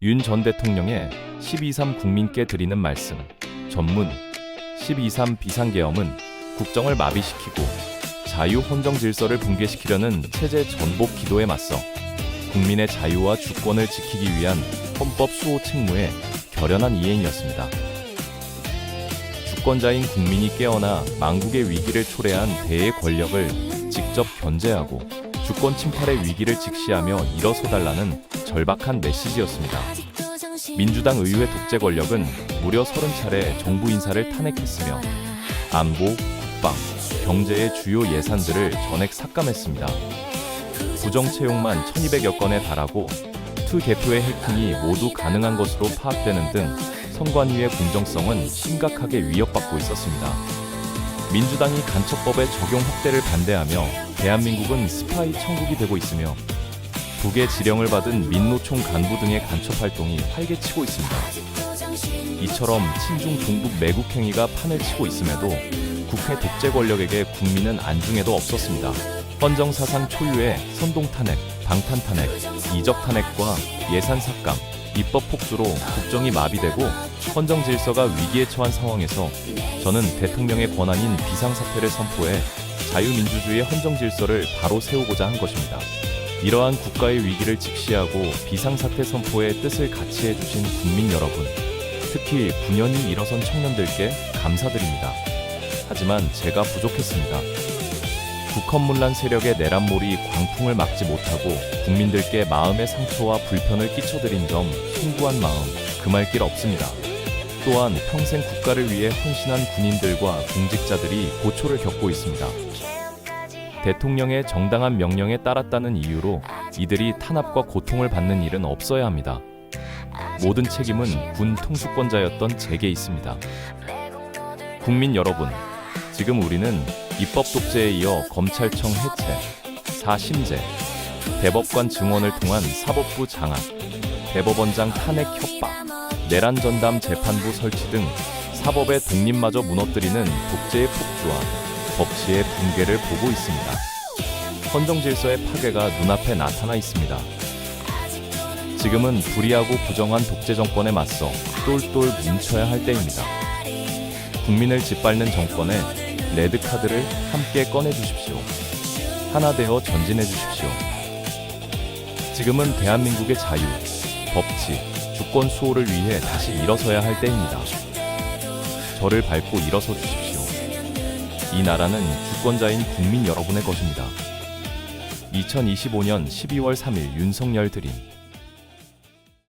윤 전 대통령의 12.3 국민께 드리는 말씀. 전문 12.3 비상계엄은 국정을 마비시키고 자유 헌정 질서를 붕괴시키려는 체제 전복 기도에 맞서 국민의 자유와 주권을 지키기 위한 헌법 수호 책무의 결연한 이행이었습니다. 주권자인 국민이 깨어나 망국의 위기를 초래한 대의 권력을 직접 견제하고 주권 침탈의 위기를 직시하며 일어서달라는 절박한 메시지였습니다. 민주당 의회 독재 권력은 무려 30차례 정부 인사를 탄핵했으며 안보, 국방, 경제의 주요 예산들을 전액 삭감했습니다. 부정 채용만 1200여 건에 달하고 투 개표의 해킹이 모두 가능한 것으로 파악되는 등 선관위의 공정성은 심각하게 위협받고 있었습니다. 민주당이 간첩법의 적용 확대를 반대하며 대한민국은 스파이 천국이 되고 있으며 북의 지령을 받은 민노총 간부 등의 간첩 활동이 활개치고 있습니다. 이처럼 친중 종북 매국 행위가 판을 치고 있음에도 국회 독재 권력에게 국민은 안중에도 없었습니다. 헌정 사상 초유의 선동 탄핵, 방탄 탄핵, 이적 탄핵과 예산 삭감, 입법 폭주로 국정이 마비되고 헌정 질서가 위기에 처한 상황에서 저는 대통령의 권한인 비상사태를 선포해 자유민주주의의 헌정 질서를 바로 세우고자 한 것입니다. 이러한 국가의 위기를 직시하고 비상사태 선포의 뜻을 같이 해주신 국민 여러분, 특히 9년이 일어선 청년들께 감사드립니다. 하지만 제가 부족했습니다. 국헌문란 세력의 내란몰이 광풍을 막지 못하고 국민들께 마음의 상처와 불편을 끼쳐드린 점 숭고한 마음 금할 길 없습니다. 또한 평생 국가를 위해 헌신한 군인들과 공직자들이 고초를 겪고 있습니다. 대통령의 정당한 명령에 따랐다는 이유로 이들이 탄압과 고통을 받는 일은 없어야 합니다. 모든 책임은 군 통수권자였던 제게 있습니다. 국민 여러분, 지금 우리는 입법 독재에 이어 검찰청 해체, 사심제, 대법관 증원을 통한 사법부 장악, 대법원장 탄핵 협박, 내란 전담 재판부 설치 등 사법의 독립마저 무너뜨리는 독재의 폭주와 법치의 붕괴를 보고 있습니다. 헌정 질서의 파괴가 눈앞에 나타나 있습니다. 지금은 불의하고 부정한 독재 정권에 맞서 똘똘 뭉쳐야 할 때입니다. 국민을 짓밟는 정권에 레드 카드를 함께 꺼내 주십시오. 하나 되어 전진해 주십시오. 지금은 대한민국의 자유, 법치, 주권 수호를 위해 다시 일어서야 할 때입니다. 저를 밟고 일어서 주십시오. 이 나라는 주권자인 국민 여러분의 것입니다. 2025년 12월 3일 윤석열 드림